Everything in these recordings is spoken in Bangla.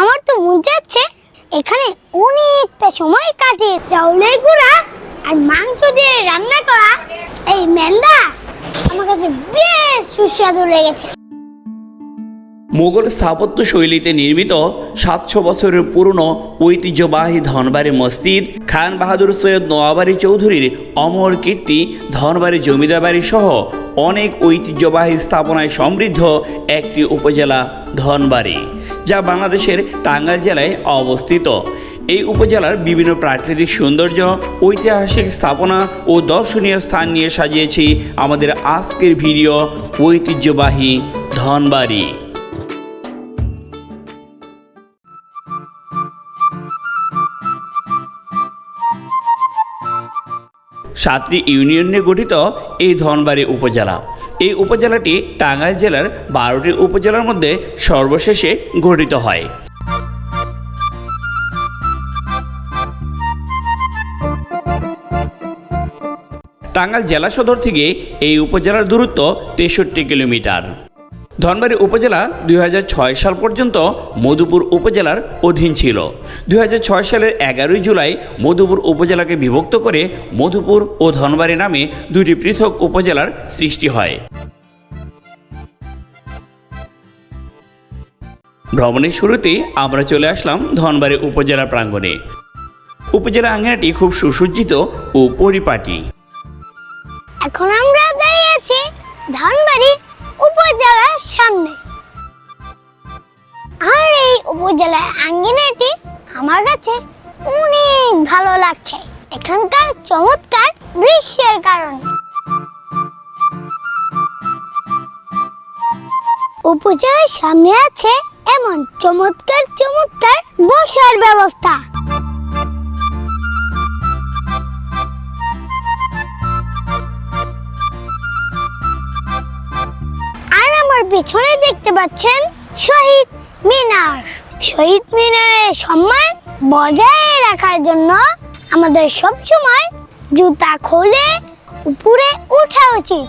আমার তো মন যাচ্ছে এখানে অনেকটা সময় কাটে চাউলের গুঁড়া আর মাংস দিয়ে রান্না করা। এই মেন্দা আমার কাছে বেশ সুস্বাদু লেগেছে। মোগল স্থাপত্য শৈলীতে নির্মিত সাতশো বছরের পুরনো ঐতিহ্যবাহী ধনবাড়ি মসজিদ, খান বাহাদুর সৈয়দ নোয়াবাড়ি চৌধুরীর অমর কীর্তি, ধনবাড়ি জমিদার বাড়ি সহ অনেক ঐতিহ্যবাহী স্থাপনায় সমৃদ্ধ একটি উপজেলা ধনবাড়ি, যা বাংলাদেশের টাঙ্গাইল জেলায় অবস্থিত। এই উপজেলার বিভিন্ন প্রাকৃতিক সৌন্দর্য, ঐতিহাসিক স্থাপনা ও দর্শনীয় স্থান নিয়ে সাজিয়েছি আমাদের আজকের ভিডিও ঐতিহ্যবাহী ধনবাড়ি। সাতটি ইউনিয়ন নিয়ে গঠিত এই ধনবাড়ি উপজেলা। এই উপজেলাটি টাঙ্গাইল জেলার বারোটি উপজেলার মধ্যে সর্বশেষে গঠিত হয়। টাঙ্গাইল জেলা সদর থেকে এই উপজেলার দূরত্ব তেষট্টি কিলোমিটার। ধনবাড়ি উপজেলা দুই হাজার ছয় সাল পর্যন্ত মধুপুর উপজেলার অধীন ছিল। দুই হাজার ছয় সালের এগারোই জুলাই মধুপুর উপজেলাকে বিভক্ত করে মধুপুর ও ধনবাড়ি নামে দুটি পৃথক উপজেলার সৃষ্টি হয়। ভ্রমণের শুরুতে আমরা চলে আসলাম ধনবাড়ি উপজেলা প্রাঙ্গণে। উপজেলা আঙ্গিনাটি খুব সুসজ্জিত ও পরিপাটি। এখন আমরা ভালো লাগছে। এখানকার চমৎকার দৃশ্যের কারণে। উপজেলার সামনে আছে এমন চমৎকার চমৎকার বসার ব্যবস্থা। আর আমার পেছনে দেখতে পাচ্ছেন শহীদ মিনার। শহীদ মিনারের সম্মান বজায় রাখার জন্য আমাদের সব সময় জুতা খুলে উপরে ওঠা উচিত।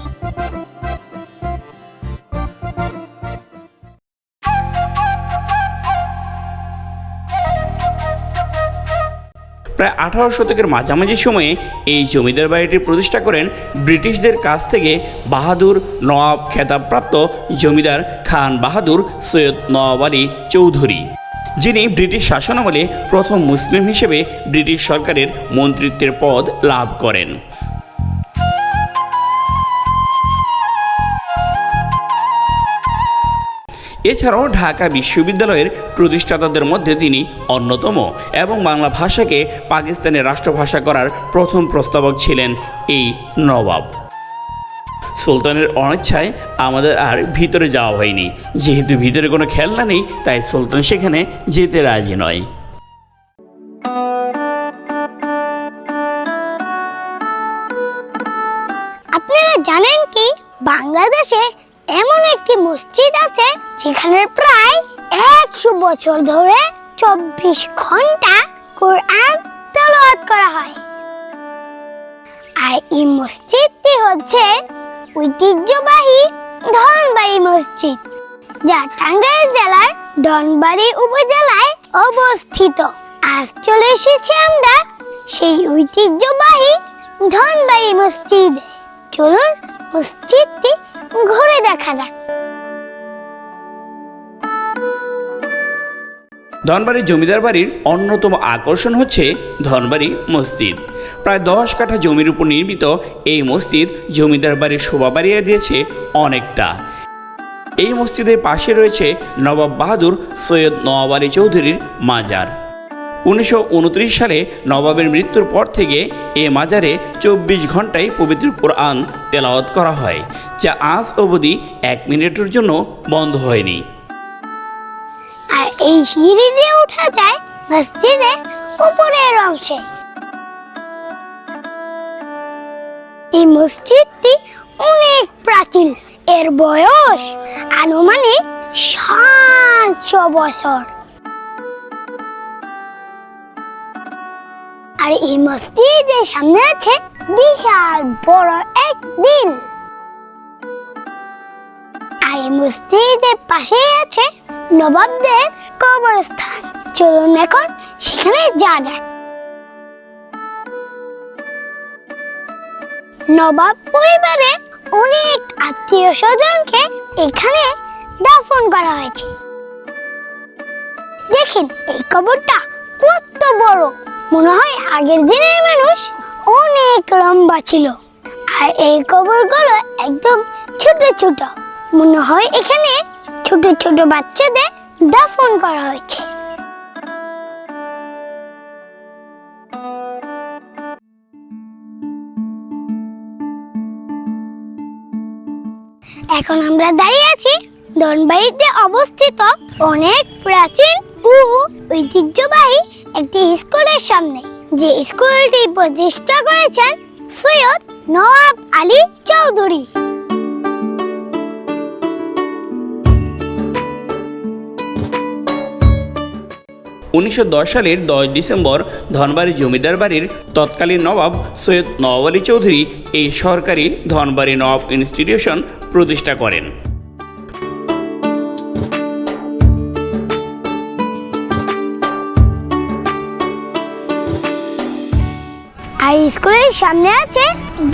প্রায় আঠারো শতকের মাঝামাঝি সময়ে এই জমিদার বাড়িটি প্রতিষ্ঠা করেন ব্রিটিশদের কাছ থেকে বাহাদুর নওয়াব খেতাবপ্রাপ্ত জমিদার খান বাহাদুর সৈয়দ নওয়াব আলী চৌধুরী। যিনি ব্রিটিশ শাসনামলে প্রথম মুসলিম হিসেবে ব্রিটিশ সরকারের মন্ত্রিত্বের পদ লাভ করেন। এছাড়াও ঢাকা বিশ্ববিদ্যালয়ের প্রতিষ্ঠাতাদের মধ্যে তিনি অন্যতম এবং বাংলা ভাষাকে পাকিস্তানের রাষ্ট্রভাষা করার প্রথম প্রস্তাবক ছিলেন এই নবাব। সুলতানের অনিচ্ছায় আমাদের আর ভিতরে যাওয়া হয়নি। যেহেতু ভিতরে কোনো খেলনা নেই, তাই সুলতান সেখানে যেতে রাজি নয়। আপনারা জানেন কি? বাংলাদেশে এমন একটি মসজিদ আছে, যেখানে প্রায় একশো বছর ধরে চব্বিশ ঘণ্টা কোরআন করা হয়। আর এই মসজিদটি হচ্ছে ঐতিহ্যবাহী ধনবাড়ি মসজিদ, যা টাঙ্গাইল জেলার ডনবাড়ি উপজেলায় অবস্থিত। আজ চলে এসেছি আমরা সেই ঐতিহ্যবাহী ধনবাড়ি মসজিদে। চলুন মসজিদটি ঘুরে দেখা যাক। ধনবাড়ি জমিদার বাড়ির অন্যতম আকর্ষণ হচ্ছে ধনবাড়ি মসজিদ। প্রায় দশ কাঠা জমির উপর নির্মিত এই মসজিদ জমিদার বাড়ির শোভা বাড়িয়ে দিয়েছে অনেকটা। এই মসজিদের পাশে রয়েছে নবাব বাহাদুর সৈয়দ নওয়াব আলী চৌধুরীর মাজার। উনিশশো উনত্রিশ সালে নবাবের মৃত্যুর পর থেকে এ মাজারে চব্বিশ ঘন্টায় পবিত্র কোরআন তেলাওয়াত করা হয়, যা আজ অবধি এক মিনিটের জন্য বন্ধ হয়নি। আর এই সিঁড়ি দিয়ে ওঠা যায় মসজিদের উপরের অংশে। এই মসজিদটি অনেক প্রাচীন। এর বয়স আনুমানিক সাতশো বছর। আর এই মসজিদের সামনে আছে বিশাল বড় এক দিন। আর এই মসজিদের পাশেই আছে নবাবদের কবরস্থান। চলুন এখন সেখানে যা যাক। নবাব পরিবারে অনেক আত্মীয় স্বজনকে এখানে দাফন করা হয়েছে। দেখেন, এই কবরটা কত বড়। মনে হয় আগের দিনের মানুষ অনেক লম্বা ছিল। আর এই কবরগুলো একদম ছোট ছোট। মনে হয় এখানে ছোট ছোট বাচ্চাদের দাফন করা হয়েছে। এখন আমরা দাঁড়িয়ে আছি দনবাড়িতে অবস্থিত অনেক প্রাচীন ও ঐতিহ্যবাহী একটি স্কুলের সামনে। যে স্কুলটি প্রতিষ্ঠা করেছেন সৈয়দ নওয়াব আলী চৌধুরী। উনিশশো দশ সালের দশ ডিসেম্বর ধনবাড়ি জমিদার বাড়ির তৎকালীন নবাব সৈয়দ নওয়াব আলী চৌধুরী এই সরকারি ধনবাড়ি নবাব ইনস্টিটিউশন প্রতিষ্ঠা করেন। আর স্কুলের সামনে আছে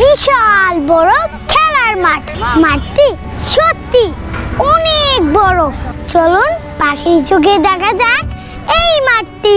বিশাল বড় খেলার মাঠ। মাঠটি সত্যি অনেক বড়। চলুন পাখির চোখে দেখা যাক। এই মাঠটি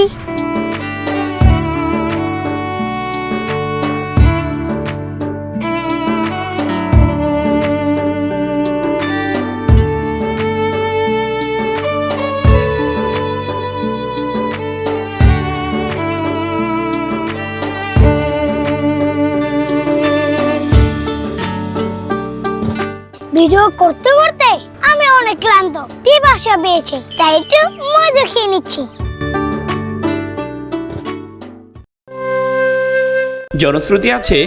ভিডিও করতে করতে আমি অনেক ক্লান্ত। পিপাসা পেয়েছে, তাই একটু মজা খেয়ে নিচ্ছি। জনশ্রুতি আছে,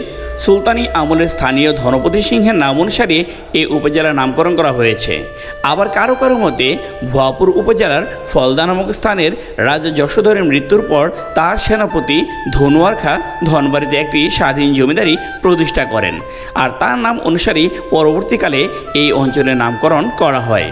সুলতানি আমলের স্থানীয় ধনপতি সিংহের নাম অনুসারে এই উপজেলার নামকরণ করা হয়েছে। আবার কারও কারও মতে, ভুয়াপুর উপজেলার ফলদা নামক স্থানের রাজা যশোধরের মৃত্যুর পর তার সেনাপতি ধনুয়ার খা ধনবাড়িতে একটি স্বাধীন জমিদারি প্রতিষ্ঠা করেন। আর তার নাম অনুসারে পরবর্তীকালে এই অঞ্চলের নামকরণ করা হয়।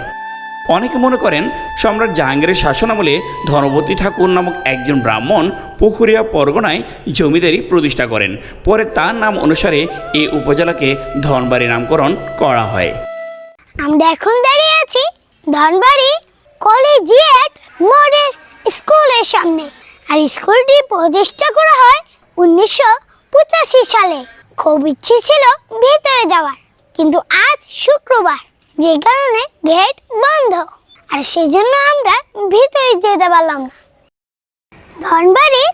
অনেকে মনে করেন সম্রাট জাহাঙ্গীরের শাসনামলে ধনপতি ঠাকুর নামক একজন ব্রাহ্মণ পুকুরিয়া পরগনায় জমিদারি প্রতিষ্ঠা করেন। পরে তার নাম অনুসারে এই উপজেলাকে ধনবাড়ি নামকরণ করা হয়। আমরা এখন দাঁড়িয়ে আছি ধনবাড়ি কলেজিয়েট মডেল স্কুলের সামনে। আর স্কুলটি প্রতিষ্ঠা করা হয় উনিশশো পঁচাশি সালে। খুব ইচ্ছে ছিল ভেতরে যাওয়ার, কিন্তু আজ শুক্রবার। যে কারণে গেট বন্ধ। আর সেই জন্য আমরা ভিতরে যেতে পারলাম না। ধনবাড়ির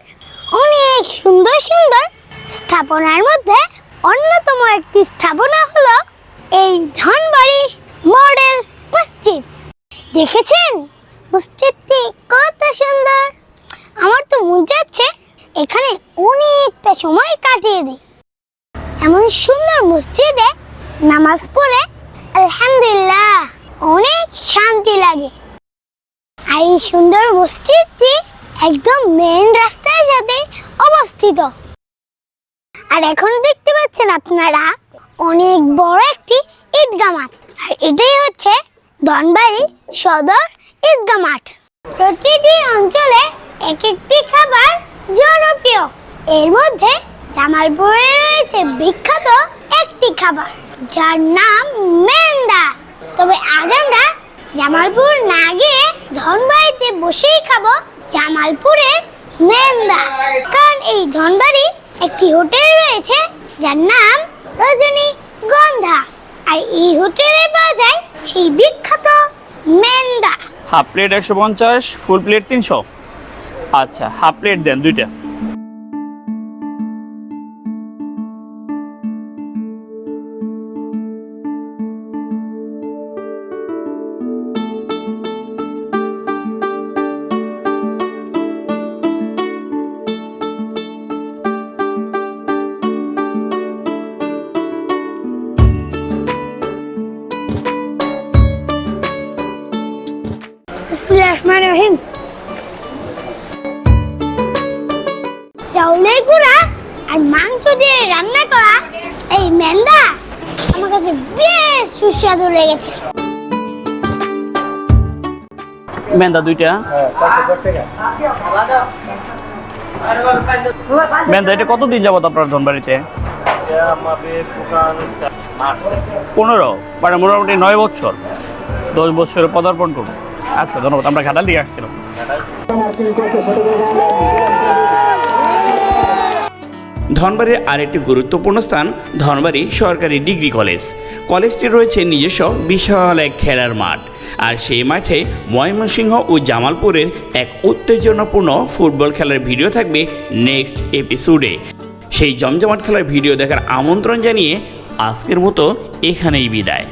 অনেক সুন্দর সুন্দর স্থাপনার মধ্যে অন্যতম একটি স্থাপনা হলো এই ধনবাড়ি মডেল মসজিদ। দেখেছেন? মসজিদটি কত সুন্দর। আমার তো মন যাচ্ছে এখানে অনেকটা সময় কাটিয়ে দিই। এমন সুন্দর মসজিদে নামাজ পড়ে আলহামদুলিল্লাহ, অনেক শান্তি লাগে। আর এই সুন্দর মসজিদটি একদম মেন রাস্তার সাথে অবস্থিত। আর এখন দেখতে পাচ্ছেন আপনারা, অনেক বড় একটি ঈদগা মাঠ। আর এটাই হচ্ছে ধনবাড়ি সদর ঈদগা মাঠ। প্রতিটি অঞ্চলে এক একটি খাবার জনপ্রিয়। এর মধ্যে জামালপুরে রয়েছে বিখ্যাত একটি খাবার। যার নাম মেন্দা তবে আজ আমরা জামালপুর না গিয়ে ধনবাড়িতে বসেই খাব জামালপুরের মেন্দা কারণ এই ধনবাড়ি একটি হোটেল রয়েছে, যার নাম রজনী গন্ধা। আর এই হোটেলে পাওয়া যায় সেই বিখ্যাত মেন্দা হাফ প্লেট একশো পঞ্চাশ, ফুল প্লেট তিনশো। আচ্ছা হাফ প্লেট দেন দুইটা। আমার কাছে বেশ সুস্বাদু লেগেছে। মেন্দা দুইটা। মেন্দা, এটা কতদিন যাবত আপনার ধনবাড়িতে? পনেরো মানে মোটামুটি নয় বছর। দশ বছরে পদার্পণ করব আচ্ছা ধন্যবাদ, আমরা ঘাটাল দিকে আসছিলাম। ধনবাড়ির আরেকটি গুরুত্বপূর্ণ স্থান, ধনবাড়ি সরকারি ডিগ্রি কলেজ। কলেজটি রয়েছে নিজস্ব বিশাল এক খেলার মাঠ। আর সেই মাঠে ময়মনসিংহ ও জামালপুরের এক উত্তেজনাপূর্ণ ফুটবল খেলার ভিডিও থাকবে নেক্সট এপিসোডে। সেই জমজমাট খেলার ভিডিও দেখার আমন্ত্রণ জানিয়ে আজকের মতো এখানেই বিদায়।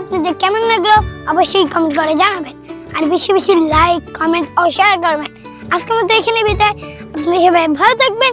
আপনাদের কেমন লাগল অবশ্যই কমেন্ট করে জানাবেন। আর বেশি বেশি লাইক কমেন্ট ও শেয়ার করবেন। আজকের মতো এখানে বিদায়। আপনি সবাই ভালো থাকবেন।